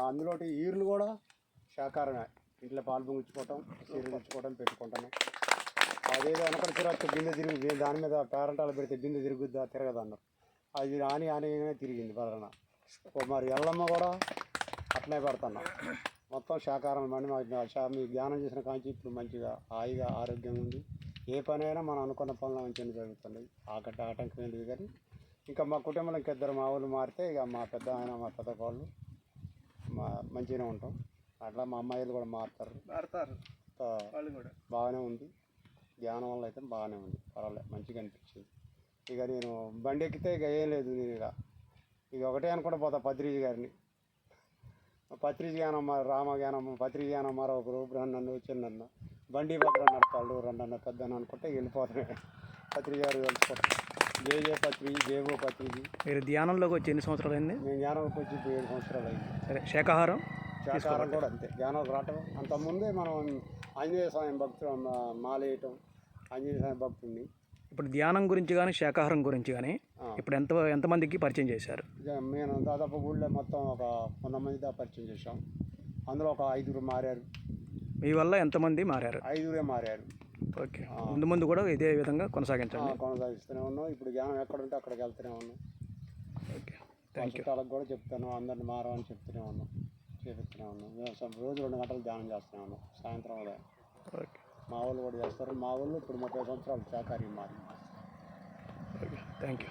అందులో ఈర్లు కూడా శాకారమే ఇంట్లో పాలు పొంగించుకోవటం చీరలు తెచ్చుకోవటం పెట్టుకుంటాను అదేదో వెనకడ తిరగచ్చు బిందె తిరిగి దాని మీద పేరంటాలు పెడితే బిందె తిరుగుద్దా తిరగదు అన్నారు. అది ఆని ఆనిగానే తిరిగింది వలన మరి ఎల్లమ్మ కూడా అట్లే పెడుతున్నా. మొత్తం శాకారం మండి మాకు మీ ధ్యానం చేసిన కాంచి ఇప్పుడు మంచిగా హాయిగా ఆరోగ్యంగా ఉంది ఏ పని అయినా మనం అనుకున్న పనులు మంచిగా జరుగుతున్నాయి. ఆకట ఆటంకం ఏం లేదు కానీ ఇంకా మా కుటుంబంలో ఇంకా ఇద్దరు మా ఊళ్ళు మారితే ఇక మా పెద్ద ఆయన మా పెద్ద వాళ్ళు మా మంచిగానే ఉంటాం. అట్లా మా అమ్మాయిలు కూడా మారుతారు. మారుతారు. ఆ, వాళ్ళు కూడా. బాగానే ఉంది. ధ్యానం వల్ల అయితే బాగానే ఉంది. పర్వాలేదు మంచిగా అనిపించింది. ఇక నేను బండి ఎక్కితే ఇక ఏం లేదు నేను ఇక. ఇక ఒకటే అనుకుంటా పోతా పత్రిజీ గారిని. పత్రిజీ జ్ఞానమ్మ రామ జ్ఞానమ్మ పత్రిజీ జ్ఞానమ్మ ఒకరు నన్ను చిన్న బండి భద్ర నడపాడు రెండన్న పెద్ద అనుకుంటే వెళ్ళిపోతాను. పత్రిజీ గారు తెలుసుకోవటం జే జే పత్రి జేవో పత్రిజీ. మీరు ధ్యానంలోకి వచ్చి ఎన్ని సంవత్సరాలు అయింది? నేను జ్ఞానంకి వచ్చి ఇప్పుడు ఏడు సంవత్సరాలు అయింది. సరే శాకాహారం శాకాహారం కూడా అంతే. జ్ఞానం రావటం. అంతకుముందే మనం ఆంజనేయ స్వామి భక్తులు మాలేయటం ఆంజనేయ స్వామి భక్తుడిని. ఇప్పుడు ధ్యానం గురించి కానీ శాకాహారం గురించి కానీ. ఇప్పుడు ఎంత ఎంతమందికి పరిచయం చేశారు? మేము దాదాపు ఊళ్ళో మొత్తం ఒక వంద మంది పరిచయం చేసాం అందులో ఒక ఐదుగురు మారారు. మీ వల్ల ఎంతమంది మారారు? ఐదుగురే మారారు. ఓకే. ముందు ముందు కూడా ఇదే విధంగా కొనసాగించండి. కొనసాగిస్తూనే ఉన్నాం. ఇప్పుడు జ్ఞానం ఎక్కడుంటే అక్కడికి వెళ్తూనే ఉన్నాం. ఓకే. థ్యాంక్ యూ చుట్టాలకు కూడా చెప్తాను అందరిని మారమని చెప్తూనే ఉన్నాం. చేపిస్తూనే ఉన్నాం. రోజు రెండు గంటలు ధ్యానం చేస్తూనే ఉన్నాం. సాయంత్రం ఉదయం ఓకే. మా వాళ్ళు కూడా చేస్తారు. మా వాళ్ళు ఇప్పుడు ముప్పై సంవత్సరాలు శాకాహారీ మారి ఓకే. Thank you